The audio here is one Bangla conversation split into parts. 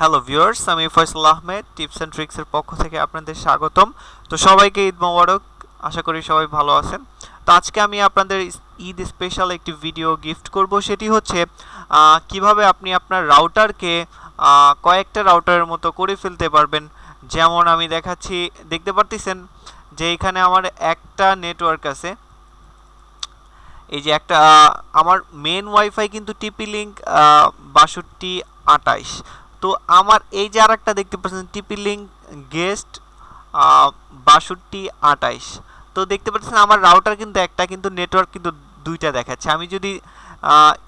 হ্যালো ভিউয়ার্স আমি ফয়সাল আহমেদ টিপস অ্যান্ড ট্রিক্সের পক্ষ থেকে আপনাদের স্বাগতম। তো সবাইকে ঈদ মোবারক, আশা করি সবাই ভালো আছেন। তো আজকে আমি আপনাদের ঈদ স্পেশাল একটি ভিডিও গিফট করব, সেটি হচ্ছে কীভাবে আপনি আপনার রাউটারকে কয়েকটা রাউটারের মতো করে ফেলতে পারবেন। যেমন আমি দেখাচ্ছি, দেখতে পারতেছেন যে এখানে আমার একটা নেটওয়ার্ক আছে। এই যে একটা আমার মেন ওয়াইফাই কিন্তু টিপি লিঙ্ক বাষট্টি আটাইশ। তো আমার এই যে আর একটা দেখতে পাচ্ছেন টিপি লিঙ্ক গেস্ট বাষট্টি আটাইশ। তো দেখতে পাচ্ছেন আমার রাউটার কিন্তু একটা, কিন্তু নেটওয়ার্ক কিন্তু দুইটা দেখাচ্ছে। আমি যদি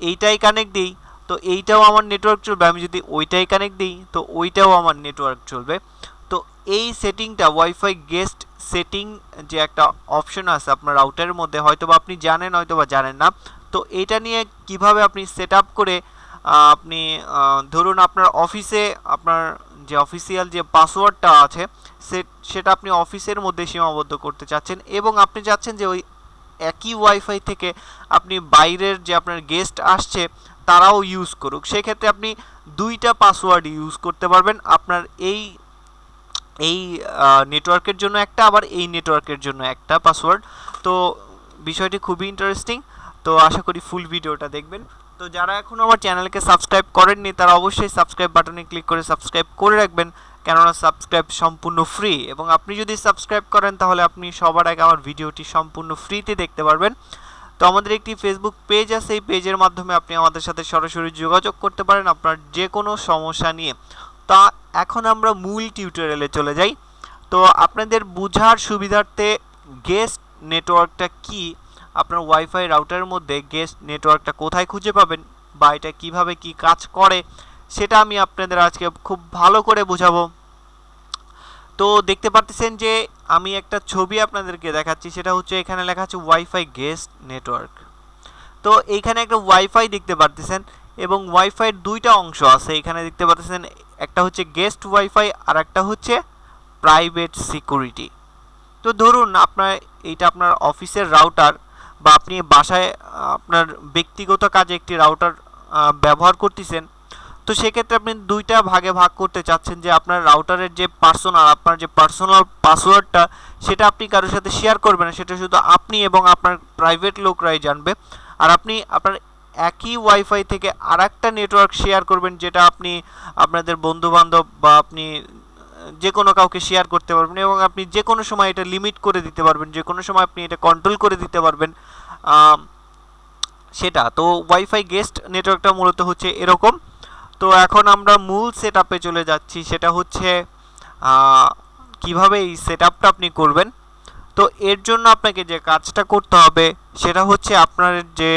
এইটাই কানেক্ট দিই, তো এইটাও আমার নেটওয়ার্ক চলবে। আমি যদি ওইটাই কানেক্ট দিই, তো ওইটাও আমার নেটওয়ার্ক চলবে। তো এই সেটিংটা ওয়াইফাই গেস্ট সেটিং যে একটা অপশন আছে আপনার রাউটারের মধ্যে হয়তো বা আপনি জানেন হয়তো বা জানেন না। তো এটা নিয়ে কীভাবে আপনি সেট করে আপনি ধরুন আপনার অফিসে আপনার যে অফিসিয়াল যে পাসওয়ার্ডটা আছে সেটা আপনি অফিসের মধ্যে সীমাবদ্ধ করতে চাচ্ছেন এবং আপনি চাচ্ছেন যে ওই একই ওয়াইফাই থেকে আপনি বাইরের যে আপনার গেস্ট আসছে, তারাও ইউজ করুক। সেক্ষেত্রে আপনি দুইটা পাসওয়ার্ড ইউজ করতে পারবেন। আপনার এই এই নেটওয়ার্কের জন্য একটা, আবার এই নেটওয়ার্কের জন্য একটা পাসওয়ার্ড তো বিষয়টি খুবই ইন্টারেস্টিং তো আশা করি ফুল ভিডিওটা দেখবেন। তো যারা এখনও আমার চ্যানেলকে সাবস্ক্রাইব করেননি, তারা অবশ্যই সাবস্ক্রাইব বাটনে ক্লিক করে সাবস্ক্রাইব করে রাখবেন, কেননা সাবস্ক্রাইব সম্পূর্ণ ফ্রি। এবং আপনি যদি সাবস্ক্রাইব করেন, তাহলে আপনি সবার আগে আমার ভিডিওটি সম্পূর্ণ ফ্রিতে দেখতে পারবেন। তো আমাদের একটি ফেসবুক পেজ আছে, এই পেজের মাধ্যমে আপনি আমাদের সাথে সরাসরি যোগাযোগ করতে পারেন আপনার যে কোনো সমস্যা নিয়ে। তা এখন আমরা মূল টিউটোরিয়ালে চলে যাই। তো আপনাদের বোঝার সুবিধার্থে গেস্ট নেটওয়ার্কটা কি? আপনার ওয়াইফাই রাউটারের মধ্যে গেস্ট নেটওয়ার্কটা কোথায় খুঁজে পাবেন? বা এটা কীভাবে কি কাজ করে? সেটা আমি আপনাদের আজকে খুব ভালো করে বোঝাবো। তো দেখতে পাচ্ছেন যে আমি একটা ছবি আপনাদেরকে দেখাচ্ছি, সেটা হচ্ছে এখানে লেখা আছে ওয়াইফাই গেস্ট নেটওয়ার্ক তো এইখানে একটা ওয়াইফাই দেখতে পারতেছেন এবং ওয়াইফাইয়ের দুইটা অংশ আছে। এখানে দেখতে পাচ্ছেন একটা হচ্ছে গেস্ট ওয়াইফাই আর একটা হচ্ছে প্রাইভেট সিকিউরিটি তো ধরুন, আপনার, এইটা আপনার অফিসের রাউটার বা আপনি বাসায় আপনার ব্যক্তিগত কাজে একটি রাউটার ব্যবহার করতেছেন, তো সেক্ষেত্রে আপনি দুইটা ভাগে ভাগ করতে চাচ্ছেন যে আপনার রাউটারের যে পার্সোনাল আপনার যে পার্সোনাল পাসওয়ার্ডটা সেটা আপনি কারোর সাথে শেয়ার করবেন না, সেটা শুধু আপনি এবং আপনার প্রাইভেট লোকরাই জানবে। আর আপনি আপনার একই ওয়াইফাই থেকে আর নেটওয়ার্ক শেয়ার করবেন, যেটা আপনি আপনাদের বন্ধু বান্ধব বা আপনি যে কোনো কাউকে শেয়ার করতে পারবেন এবং আপনি যে কোনো সময় এটা লিমিট করে দিতে পারবেন, যে কোনো সময় আপনি এটা কন্ট্রোল করে দিতে পারবেন সেটা। তো ওয়াইফাই গেস্ট নেটওয়ার্কটা মূলত হচ্ছে এরকম। তো এখন আমরা মূল সেট চলে যাচ্ছি, সেটা হচ্ছে কীভাবে এই সেট আপনি করবেন। তো এর জন্য আপনাকে যে কাজটা করতে হবে, সেটা হচ্ছে আপনার যে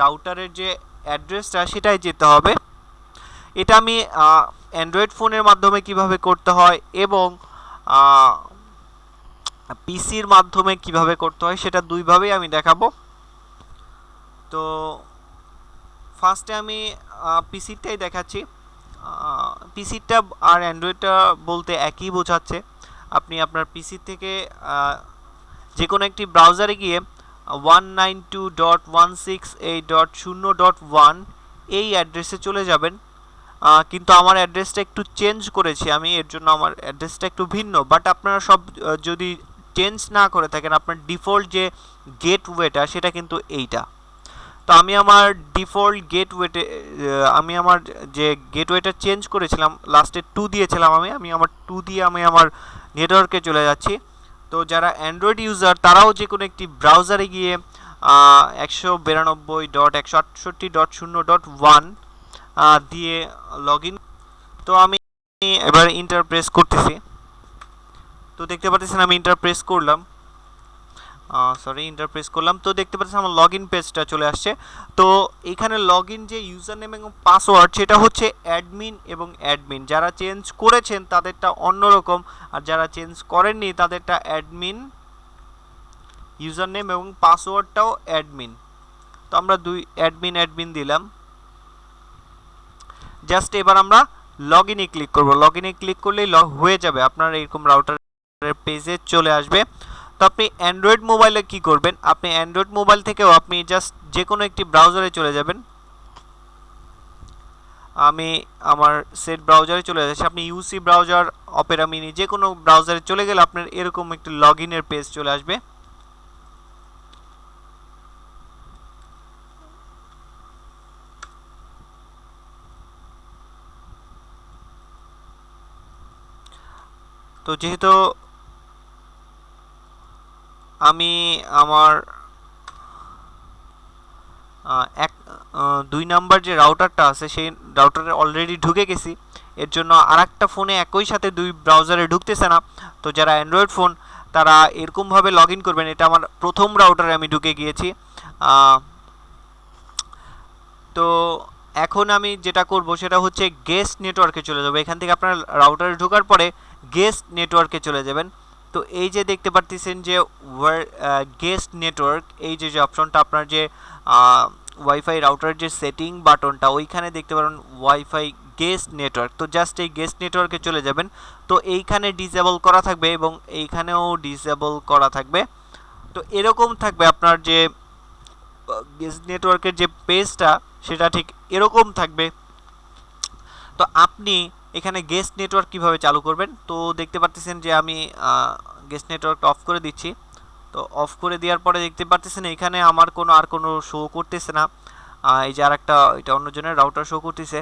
রাউটারের যে অ্যাড্রেসটা সেটাই যেতে হবে। এটা আমি অ্যান্ড্রয়েড ফোনের মাধ্যমে কীভাবে করতে হয় এবং পিসির মাধ্যমে কীভাবে করতে হয় সেটা দুইভাবেই আমি দেখাবো। তো ফার্স্টে আমি পিসিটাই দেখাচ্ছি। পিসিটা আর অ্যান্ড্রয়েডটা বলতে একই বোঝাচ্ছে। আপনি আপনার পিসি থেকে যে কোনো একটি ব্রাউজারে গিয়ে one nine two dot one six eight dot শূন্য ডট ওয়ান এই অ্যাড্রেসে চলে যাবেন। কিন্তু আমার অ্যাড্রেসটা একটু চেঞ্জ করেছি। আমি এর জন্য আমার অ্যাড্রেসটা একটু ভিন্ন। বাট আপনারা সব যদি চেঞ্জ না করে থাকেন, আপনার ডিফল্ট যে গেটওয়েটা, সেটা কিন্তু এইটা। তো আমি আমার ডিফল্ট গেটওয়েটে আমি আমার যে গেটওয়েটা চেঞ্জ করেছিলাম, লাস্টে টু দিয়েছিলাম আমি আমি আমার টু দিয়ে আমি আমার নেটওয়ার্কে চলে যাচ্ছি। তো যারা অ্যান্ড্রয়েড ইউজার, তারাও যে কোনো একটি ব্রাউজারে গিয়ে একশো বিরানব্বই ডট, একশো আটষট্টি ডট, শূন্য ডট, ওয়ান দিয়ে লগ তো আমি এবার ইন্টার প্রেস করতেছি। তো দেখতে পাচ্ছেন আমি ইন্টার প্রেস করলাম। সরি ইন্টার প্রেস করলাম। তো দেখতে পাচ্ছেন আমার লগ ইন পেজটা চলে আসছে। তো এখানে লগ ইন যে ইউজার নেম এবং পাসওয়ার্ড সেটা হচ্ছে অ্যাডমিন এবং অ্যাডমিন যারা চেঞ্জ করেছেন, তাদেরটা অন্যরকম। আর যারা চেঞ্জ করেননি, তাদেরটা অ্যাডমিন ইউজার নেম এবং পাসওয়ার্ডটাও অ্যাডমিন তো আমরা দুই অ্যাডমিন অ্যাডমিন দিলাম। জাস্ট এবার আমরা লগ ইনে ক্লিক করব। লগ ইনে ক্লিক করলেই লগ হয়ে যাবে। আপনার এরকম রাউটারের পেজে চলে আসবে। তো আপনি অ্যান্ড্রয়েড মোবাইলে কি করবেন? আপনি অ্যান্ড্রয়েড মোবাইল থেকেও আপনি জাস্ট যে কোনো একটি ব্রাউজারে চলে যাবেন। আমি আমার সেট ব্রাউজারে চলে যাচ্ছি। আপনি ইউসি ব্রাউজার অপেরা মিনি যে কোনো ব্রাউজারে চলে গেলে আপনার এরকম একটি লগ ইনের পেজ চলে আসবে। তো যেহেতু আমি আমার এক দুই নাম্বার যে রাউটারটা আছে, সেই রাউটারে অলরেডি ঢুকে গেছি। এর জন্য আর একটা ফোনে একই সাথে দুই ব্রাউজারে ঢুকতেছে না। তো যারা অ্যান্ড্রয়েড ফোন তারা এরকমভাবে লগ ইন করবেন। এটা আমার প্রথম রাউটারে আমি ঢুকে গিয়েছি। তো এখন আমি যেটা করব, সেটা হচ্ছে গেস্ট নেটওয়ার্কে চলে যাব। এখান থেকে আপনার রাউটারে ঢোকার পরে গেস্ট নেটওয়ার্কে চলে যাবেন। তো এই যে দেখতে পারতেছেন যে গেস্ট নেটওয়ার্ক এই যে যে অপশনটা আপনার যে ওয়াইফাই রাউটার যে সেটিং বাটনটা ওইখানে দেখতে পারেন ওয়াইফাই গেস্ট নেটওয়ার্ক তো জাস্ট এই গেস্ট নেটওয়ার্কে চলে যাবেন। তো এইখানে ডিসেবল করা থাকবে এবং এইখানেও ডিসেবল করা থাকবে। তো এরকম থাকবে আপনার যে গেস্ট নেটওয়ার্কের যে পেজটা সেটা ঠিক এরকম থাকবে। তো আপনি এখানে গেস্ট নেটওয়ার্ক কীভাবে চালু করবেন? তো দেখতে পাচ্ছেন যে আমি গেস্ট নেটওয়ার্কটা অফ করে দিচ্ছি। তো অফ করে দেওয়ার পরে দেখতে পাচ্ছেন এখানে আমার কোনো, আর কোনো শো করতেছে না। এই যে আর একটা এটা অন্যজনের রাউটার শো করতেছে।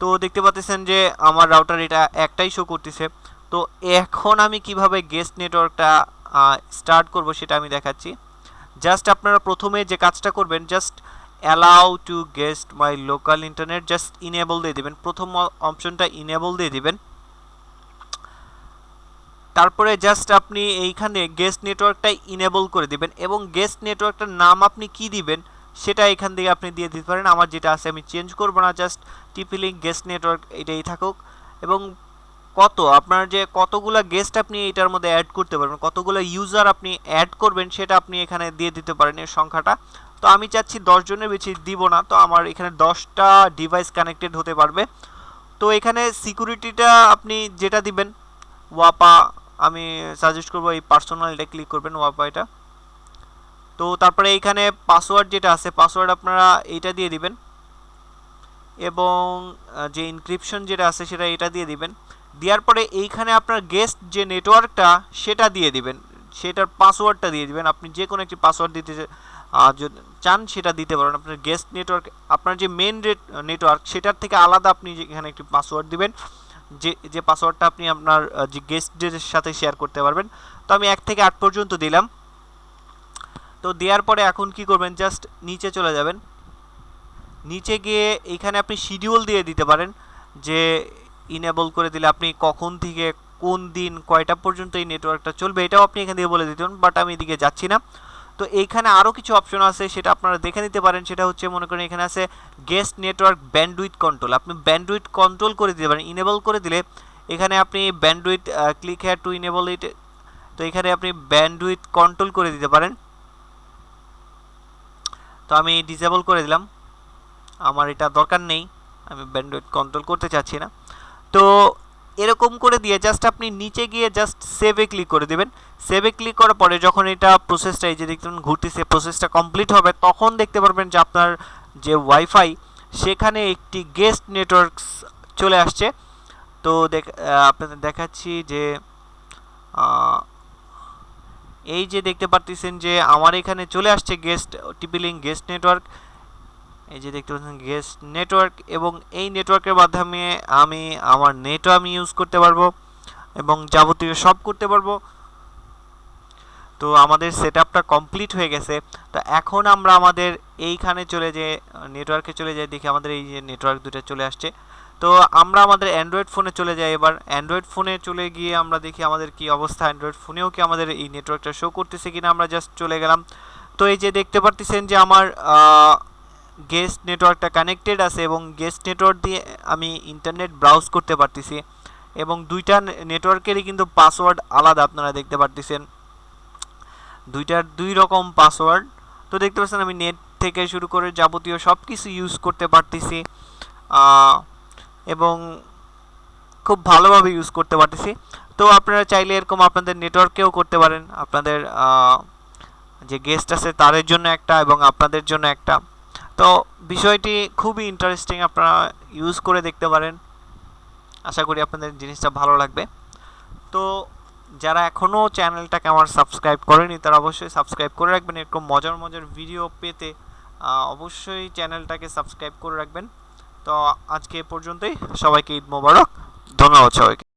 তো দেখতে পাচ্ছেন যে আমার রাউটার এটা একটাই শো করতেছে। তো এখন আমি কীভাবে গেস্ট নেটওয়ার্কটা স্টার্ট করব সেটা আমি দেখাচ্ছি। জাস্ট আপনারা প্রথমে যে কাজটা করবেন just allow to guest my local internet just enable দিয়ে দিবেন। প্রথম অপশনটা ইনেবল দিয়ে দিবেন। তারপরে জাস্ট আপনি এইখানে গেস্ট নেটওয়ার্কটা ইনেবল করে দিবেন এবং গেস্ট নেটওয়ার্কটার নাম আপনি কি দিবেন, সেটা এখান থেকে আপনি দিয়ে দিতে পারেন। আমার যেটা আছে আমি চেঞ্জ করব না জাস্ট টিপিলিং গেস্ট নেটওয়ার্ক এটাই থাকুক। এবং কত, আপনার যে কতগুলো গেস্ট আপনি এটার মধ্যে অ্যাড করতে পারবেন, কতগুলো ইউজার আপনি অ্যাড করবেন, সেটা আপনি এখানে দিয়ে দিতে পারেন এর সংখ্যাটা। তো আমি চাচ্ছি দশ জনের বেশি দিব না, তো আমার এখানে দশটা ডিভাইস কানেক্টেড হতে পারবে। তো এখানে সিকিউরিটিটা আপনি যেটা দিবেন, ওয়াপা, আমি সাজেস্ট করব এই পার্সোনাল এটা ক্লিক করবেন ওয়াপা এটা। তো তারপরে এইখানে পাসওয়ার্ড যেটা আছে পাসওয়ার্ড আপনারা এইটা দিয়ে দিবেন। এবং যে ইনক্রিপশন যেটা আছে সেটা এটা দিয়ে দিবেন। দেওয়ার পরে এইখানে আপনার গেস্ট যে নেটওয়ার্কটা সেটা দিয়ে দিবেন। সেটার পাসওয়ার্ডটা দিয়ে দিবেন। আপনি যে কোনো একটি পাসওয়ার্ড দিতে চান, সেটা দিতে পারেন। আপনার গেস্ট নেটওয়ার্ক আপনার যে মেন রেট নেটওয়ার্ক সেটার থেকে আলাদা আপনি এখানে একটি পাসওয়ার্ড দিবেন, যে যে পাসওয়ার্ডটা আপনি আপনার যে গেস্টদের সাথে শেয়ার করতে পারবেন। তো আমি এক থেকে আট পর্যন্ত দিলাম। তো দেওয়ার পরে এখন কি করবেন? জাস্ট নিচে চলে যাবেন। নিচে গিয়ে এখানে আপনি শিডিউল দিয়ে দিতে পারেন, যে ইনেবল করে দিলে আপনি কখন থেকে কোন দিন কয়টা পর্যন্ত এই নেটওয়ার্কটা চলবে, এটাও আপনি এখান দিয়ে বলে দিতেন বাট আমি এদিকে যাচ্ছি না। তো এইখানে আরও কিছু অপশন আছে, সেটা আপনারা দেখে নিতে পারেন। সেটা হচ্ছে, মনে করেন, এখানে আছে গেস্ট নেটওয়ার্ক ব্যান্ডউইথ কন্ট্রোল আপনি ব্যান্ডউইথ কন্ট্রোল করে দিতে পারেন ইনেবল করে দিলে এখানে আপনি bandwidth click here to enable it তো এখানে আপনি ব্যান্ডউইথ কন্ট্রোল করে দিতে পারেন। তো আমি ডিসেবল করে দিলাম। আমার এটা দরকার নেই, আমি ব্যান্ডউইথ কন্ট্রোল করতে চাচ্ছি না। তো এরকম করে দিয়ে জাস্ট আপনি নিচে গিয়ে জাস্ট সেভে ক্লিক করে দেবেন। সেভে ক্লিক করার পরে যখন এটা প্রসেসটা এই যে দেখতেন ঘুরতেছে প্রসেসটা কমপ্লিট হবে, তখন দেখতে পারবেন যে আপনার যে ওয়াইফাই সেখানে একটি গেস্ট নেটওয়ার্কস চলে আসছে। তো দেখ আপনাদের দেখাচ্ছি যে এই যে দেখতে পারতেছেন যে আমার এখানে চলে আসছে গেস্ট টিপিলিং গেস্ট নেটওয়ার্ক এই যে দেখতে পাচ্ছেন গেস্ট নেটওয়ার্ক এবং এই নেটওয়ার্কের মাধ্যমে আমি আমার নেটও আমি ইউজ করতে পারব এবং যাবতীয় সব করতে পারব। তো আমাদের সেট কমপ্লিট হয়ে গেছে। তো এখন আমরা আমাদের এইখানে চলে যে নেটওয়ার্কে চলে যাই দেখি আমাদের এই যে নেটওয়ার্ক দুটো চলে আসছে। তো আমরা আমাদের অ্যান্ড্রয়েড ফোনে চলে যাই এবার। অ্যান্ড্রয়েড ফোনে চলে গিয়ে আমরা দেখি আমাদের কি অবস্থা। অ্যান্ড্রয়েড ফোনেও কি আমাদের এই নেটওয়ার্কটা শো করতেছে কিনা আমরা জাস্ট চলে গেলাম। তো এই যে দেখতে পারতেছেন যে আমার গেস্ট নেটওয়ার্কটা কানেক্টেড আছে এবং গেস্ট নেটওয়ার্ক দিয়ে আমি ইন্টারনেট ব্রাউজ করতে পারতেছি। এবং দুইটা নেটওয়ার্কেরই কিন্তু পাসওয়ার্ড আলাদা আপনারা দেখতে পারতেছেন। দুইটার দুই রকম পাসওয়ার্ড তো দেখতে পাচ্ছেন আমি নেট থেকে শুরু করে যাবতীয় সব কিছু ইউজ করতে পারতেছি এবং খুব ভালোভাবে ইউজ করতে পারতেছি। তো আপনারা চাইলে এরকম আপনাদের নেটওয়ার্কেও করতে পারেন। আপনাদের যে গেস্ট আছে তাদের জন্য একটা এবং আপনাদের জন্য একটা। তো বিষয়টি খুবই ইন্টারেস্টিং আপনারা ইউজ করে দেখতে পারেন। আশা করি আপনাদের জিনিসটা ভালো লাগবে। তো যারা এখনও চ্যানেলটাকে আমার সাবস্ক্রাইব করেনি, তারা অবশ্যই সাবস্ক্রাইব করে রাখবেন। এরকম মজার মজার ভিডিও পেতে অবশ্যই চ্যানেলটাকে সাবস্ক্রাইব করে রাখবেন। তো আজকে এ পর্যন্তই। সবাইকে ঈদ মোবারক। ধন্যবাদ সবাইকে।